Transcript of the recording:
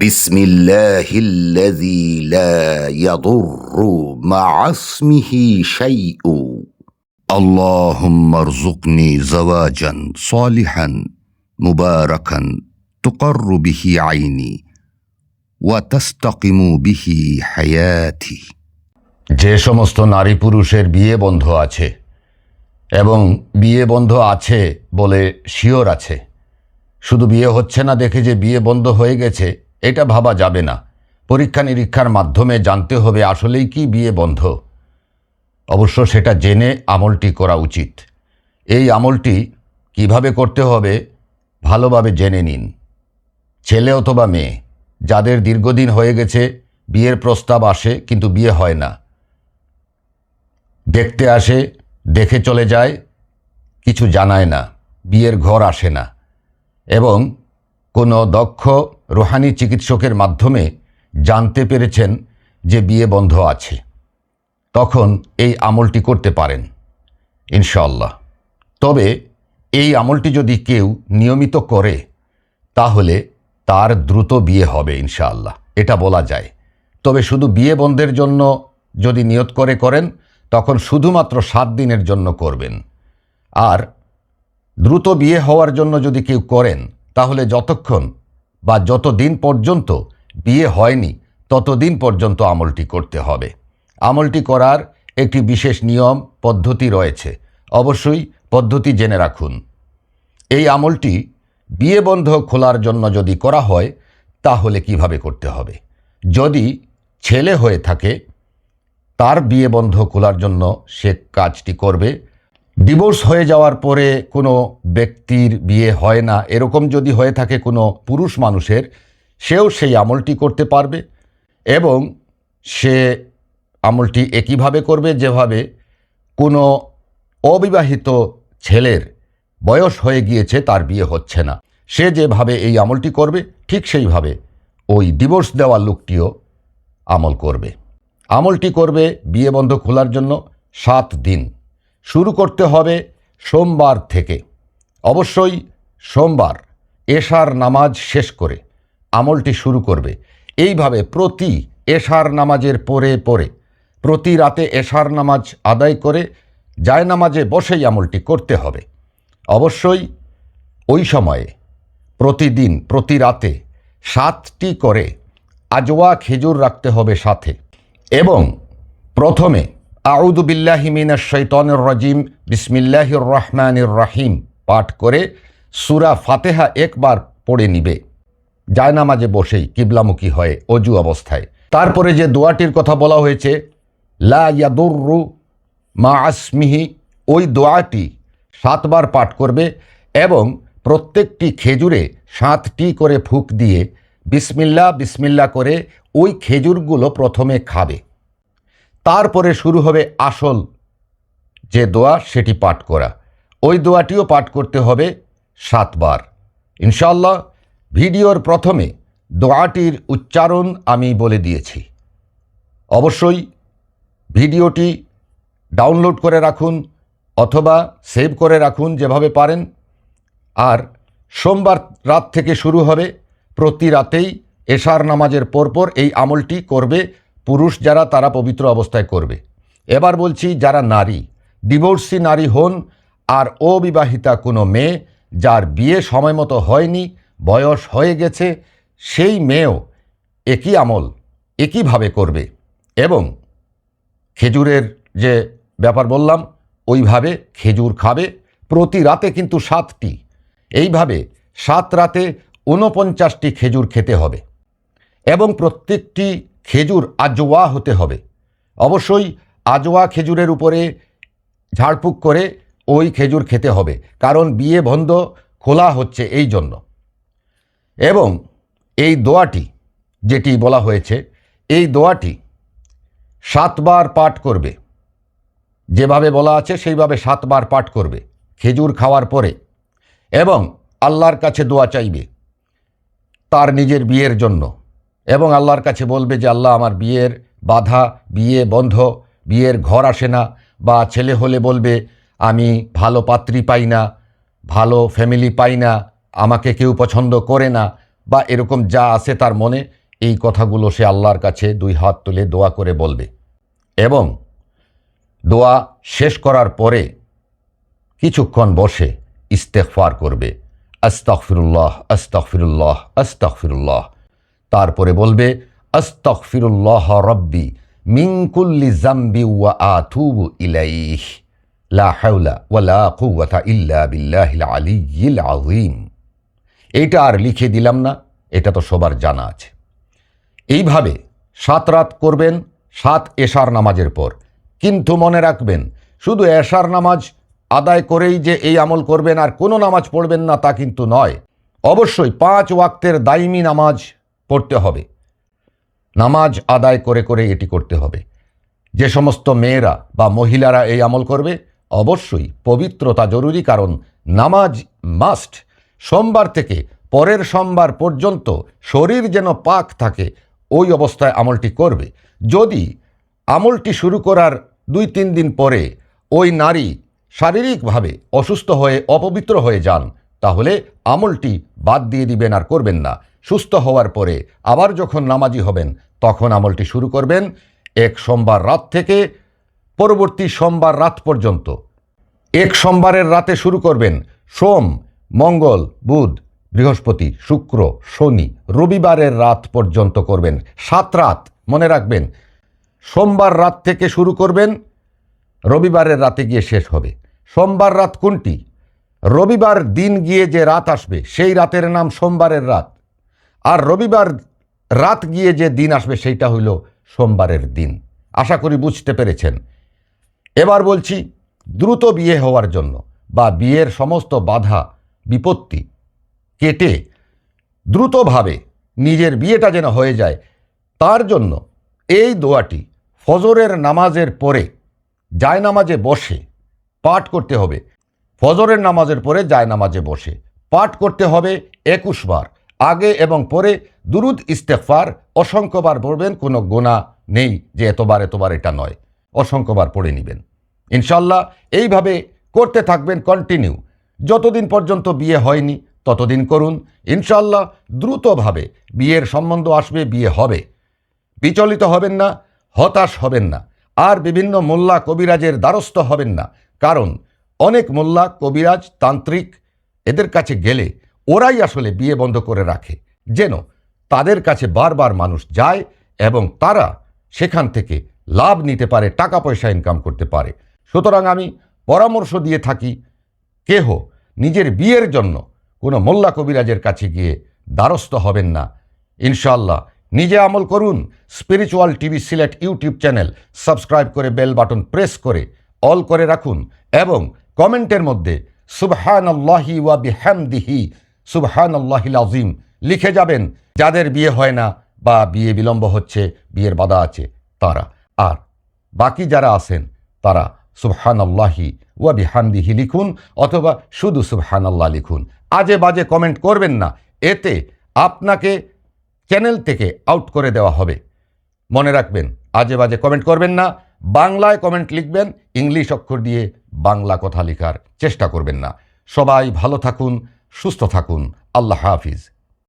بسم الله الذي لا يضر مع اسمه شيء اللهم ارزقني زواجا صالحا مباركا تقر به عيني وتستقم به حياتي যে সমস্ত নারী পুরুষের বিয়ে বন্ধ আছে এবং বিয়ে বন্ধ আছে বলে শিওর আছে শুধু বিয়ে হচ্ছে না দেখে যে বিয়ে বন্ধ হয়ে গেছে এটা ভাবা যাবে না। পরীক্ষা নিরীক্ষার মাধ্যমে জানতে হবে আসলেই কি বিয়ে বন্ধ। অবশ্য সেটা জেনে আমলটি করা উচিত। এই আমলটি কীভাবে করতে হবে ভালোভাবে জেনে নিন। ছেলে অথবা মেয়ে, যাদের দীর্ঘদিন হয়ে গেছে, বিয়ের প্রস্তাব আসে কিন্তু বিয়ে হয় না। দেখতে আসে, দেখে চলে যায়, কিছু জানায় না, বিয়ের ঘর আসে না। এবং কোনো দক্ষ রুহানি চিকিৎসকের মাধ্যমে জানতে পেরেছেন যে বিয়ে বন্ধ আছে। তখন এই আমলটি করতে পারেন ইনশাল্লাহ তবে এই আমলটি যদি কেউ নিয়মিত করে, তাহলে তার দ্রুত বিয়ে হবে, ইনশাআল্লাহ। এটা বলা যায়। তবে শুধু বিয়ে বন্ধের জন্য যদি নিয়ত করে করেন, তখন শুধুমাত্র সাত দিনের জন্য করবেন। আর দ্রুত বিয়ে হওয়ার জন্য যদি কেউ করেন তাহলে যতক্ষণ বা যতদিন পর্যন্ত বিয়ে হয়নি, ততদিন পর্যন্ত আমলটি করতে হবে। আমলটি করার একটি বিশেষ নিয়ম, পদ্ধতি রয়েছে। অবশ্যই পদ্ধতি জেনে রাখুন। এই আমলটি বিয়ে বন্ধ খোলার জন্য যদি করা হয়, তাহলে কীভাবে করতে হবে? যদি ছেলে হয়ে থাকে, তার বিয়ে বন্ধ খোলার জন্য সে কাজটি করবে ডিভোর্স হয়ে যাওয়ার পরে কোনো ব্যক্তির বিয়ে হয় না, এরকম যদি হয়ে থাকে কোনো পুরুষ মানুষের, সেও সেই আমলটি করতে পারবে এবং সে আমলটি একইভাবে করবে যেভাবে কোনো অবিবাহিত ছেলের বয়স হয়ে গিয়েছে, তার বিয়ে হচ্ছে না। সে যেভাবে এই আমলটি করবে, ঠিক সেইভাবে ওই ডিভোর্স দেওয়া লোকটিও আমল করবে। আমলটি করবে বিয়ে বন্ধ খোলার জন্য সাত দিন। শুরু করতে হবে সোমবার থেকে। অবশ্যই সোমবার এশার নামাজ শেষ করে আমলটি শুরু করবে। এইভাবে প্রতি এশার নামাজের পরে পরে, প্রতি রাতে এশার নামাজ আদায় করে যায় নামাজে বসেই আমলটি করতে হবে। অবশ্যই ওই সময়ে প্রতিদিন, প্রতি রাতে সাতটি করে আজওয়া খেজুর রাখতে হবে সাথে এবং প্রথমে আউদুবিল্লাহি মিনাশ শৈতনের রাজিম, বিসমিল্লাহির রহমানির রাহিম। পাঠ করে সুরা ফাতেহা একবার পড়ে নিবে। জায়নামাজে বসেই, কিবলামুখী হয়ে, অজু অবস্থায়। তারপরে যে দোয়াটির কথা বলা হয়েছে, লা ইয়াদুররু মা আসমিহি, ওই দোয়াটি সাতবার পাঠ করবে এবং প্রত্যেকটি খেজুরে সাতটি করে ফুক দিয়ে বিসমিল্লা বিসমিল্লা করে ওই খেজুরগুলো প্রথমে খাবে। তারপরে শুরু হবে আসল যে দোয়া, সেটি পাঠ করা। ওই দোয়াটিও পাঠ করতে হবে সাতবার। ইনশাল্লাহ ভিডিওর প্রথমে দোয়াটির উচ্চারণ আমি বলে দিয়েছি। অবশ্যই ভিডিওটি ডাউনলোড করে রাখুন অথবা সেভ করে রাখুন যেভাবে পারেন। আর সোমবার রাত থেকে শুরু হবে, প্রতি রাতেই এশার নামাজের পরপর এই আমলটি করবে পুরুষ যারা, তারা পবিত্র অবস্থায় করবে। এবার বলছি, যারা নারী, ডিভোর্সি নারী হন আর অবিবাহিতা কোনো মেয়ে, যার বিয়ে সময় মতো হয়নি, বয়স হয়ে গেছে, সেই মেয়েও একই আমল, একইভাবে করবে। এবং খেজুরের যে ব্যাপার বললাম, ওইভাবে খেজুর খাবে, প্রতি রাতে কিন্তু সাতটি। এইভাবে সাত রাতে ঊনপঞ্চাশটি খেজুর খেতে হবে। এবং প্রত্যেকটি খেজুর আজওয়া হতে হবে। অবশ্যই আজওয়া খেজুরের উপরে ঝাড়ফুঁক করে ওই খেজুর খেতে হবে, কারণ বিয়ে বন্ধ খোলা হচ্ছে এই জন্য। এবং এই দোয়াটি, যেটি বলা হয়েছে, এই দোয়াটি সাতবার পাঠ করবে। যেভাবে বলা আছে, সেইভাবে সাতবার পাঠ করবে খেজুর খাওয়ার পরে। এবং আল্লাহর কাছে দোয়া চাইবে তার নিজের বিয়ের জন্য। এবং আল্লাহর কাছে বলবে যে আল্লাহ আমার বিয়ের বাধা, বিয়ে বন্ধ, বিয়ের ঘর আসে না, বা ছেলে হলে বলবে, আমি ভালো পাত্রী পাই না, ভালো ফ্যামিলি পাই না, আমাকে কেউ পছন্দ করে না, বা এরকম যা আছে তার মনে, এই কথাগুলো সে আল্লাহর কাছে দুই হাত তুলে দোয়া করে বলবে। এবং দোয়া শেষ করার পরে কিছুক্ষণ বসে ইস্তেকফার করবে। আস্তাকফিরুল্লাহ আস্তাকফিরুল্লাহ আস্তাকফিরুল্লাহ তারপরে বলবে আস্তাকফিরুল্লাহ রব্বি মিনকুল্লি জাম্বি ওয়া আতুবু ইলাইহ। লা কুওয়াতা ইল্লা এইটা আর লিখে দিলাম না, এটা তো সবার জানা আছে। এইভাবে সাত রাত করবেন, সাত এশার নামাজের পর। কিন্তু মনে রাখবেন, শুধু এশার নামাজ আদায় করেই যে এই আমল করবেন আর কোনো নামাজ পড়বেন না তা কিন্তু নয়। অবশ্যই পাঁচ ওয়াক্তের দাইমি নামাজ পড়তে হবে। নামাজ আদায় করে করে এটি করতে হবে। যে সমস্ত মেয়েরা বা মহিলারা এই আমল করবে, অবশ্যই পবিত্রতা জরুরি, কারণ নামাজ মাস্ট। সোমবার থেকে পরের সোমবার পর্যন্ত শরীর যেন পাক থাকে, ওই অবস্থায় আমলটি করবে। যদি আমলটি শুরু করার দুই তিন দিন পরে ওই নারী শারীরিকভাবে অসুস্থ হয়ে, অপবিত্র হয়ে যান তাহলে আমলটি বাদ দিয়ে দিবেন আর করবেন না। সুস্থ হওয়ার পরে আবার যখন নামাজি হবেন, তখন আমলটি শুরু করবেন এক সোমবার রাত থেকে পরবর্তী সোমবার রাত পর্যন্ত। এক সোমবারের রাতে শুরু করবেন সোম, মঙ্গল, বুধ, বৃহস্পতি, শুক্র, শনি, রবিবারের রাত পর্যন্ত করবেন। সাত রাত, মনে রাখবেন, সোমবার রাত থেকে শুরু করবেন, রবিবারের রাতে গিয়ে শেষ হবে। সোমবার রাত কোনটি? রবিবার দিন গিয়ে যে রাত আসবে, সেই রাতের নাম সোমবারের রাত। আর রবিবার রাত গিয়ে যে দিন আসবে, সেইটা হইল সোমবারের দিন। আশা করি বুঝতে পেরেছেন। এবার বলছি, দ্রুত বিয়ে হওয়ার জন্য বা বিয়ের সমস্ত বাধা, বিপত্তি কেটে দ্রুতভাবে নিজের বিয়েটা যেন হয়ে যায়, তার জন্য এই দোয়াটি ফজরের নামাজের পরে জায় নামাজে বসে পাঠ করতে হবে। ফজরের নামাজের পরে জায় নামাজে বসে। পাঠ করতে হবে একুশ বার। আগে এবং পরে দুরুদ ইস্তেফার অসংখ্যবার পড়বেন, কোনো গোনা নেই যে এতবার এতবার এটা নয়। অসংখ্যবার পড়ে নেবেন। ইনশাল্লাহ এইভাবে করতে থাকবেন কন্টিনিউ যতদিন পর্যন্ত বিয়ে হয়নি, ততদিন করুন। ইনশাল্লাহ দ্রুতভাবে বিয়ের সম্বন্ধ আসবে, বিয়ে হবে। বিচলিত হবেন না, হতাশ হবেন না। আর বিভিন্ন মোল্লা কবিরাজের দ্বারস্থ হবেন না। কারণ অনেক মোল্লা, কবিরাজ, তান্ত্রিক এদের কাছে গেলে ওরাই আসলে বিয়ে বন্ধ করে রাখে। যেন তাদের কাছে বারবার মানুষ যায় এবং তারা সেখান থেকে লাভ নিতে পারে টাকা পয়সা ইনকাম করতে পারে। সুতরাং আমি পরামর্শ দিয়ে থাকি, কেহ নিজের বিয়ের জন্য কোনো মোল্লা, কবিরাজের কাছে গিয়ে দ্বারস্থ হবেন না। ইনশাল্লাহ নিজে আমল করুন spiritual TV Sylhet YouTube channel subscribe করে বেল বাটন প্রেস করে, অল করে রাখুন এবং কমেন্টের মধ্যে সুবহান আল্লাহি ওয়া বিহামদিহি সুবহান আল্লাহিল আজিম লিখে যাবেন, যাদের বিয়ে হয় না বা বিয়ে বিলম্ব হচ্ছে, বিয়ের বাধা আছে, তারা। আর বাকি যারা আছেন, তারা সুবহান আল্লাহি ওয়া বিহামদিহি লিখুন, অথবা শুধু সুবহান আল্লাহ লিখুন। আজে বাজে কমেন্ট করবেন না, এতে আপনাকে চ্যানেল থেকে আউট করে দেওয়া হবে। মনে রাখবেন, আজে বাজে কমেন্ট করবেন না বাংলায় কমেন্ট লিখবেন, ইংলিশ অক্ষর দিয়ে বাংলা কথা লেখার চেষ্টা করবেন না। সবাই ভালো থাকুন, সুস্থ থাকুন। আল্লাহ হাফিজ।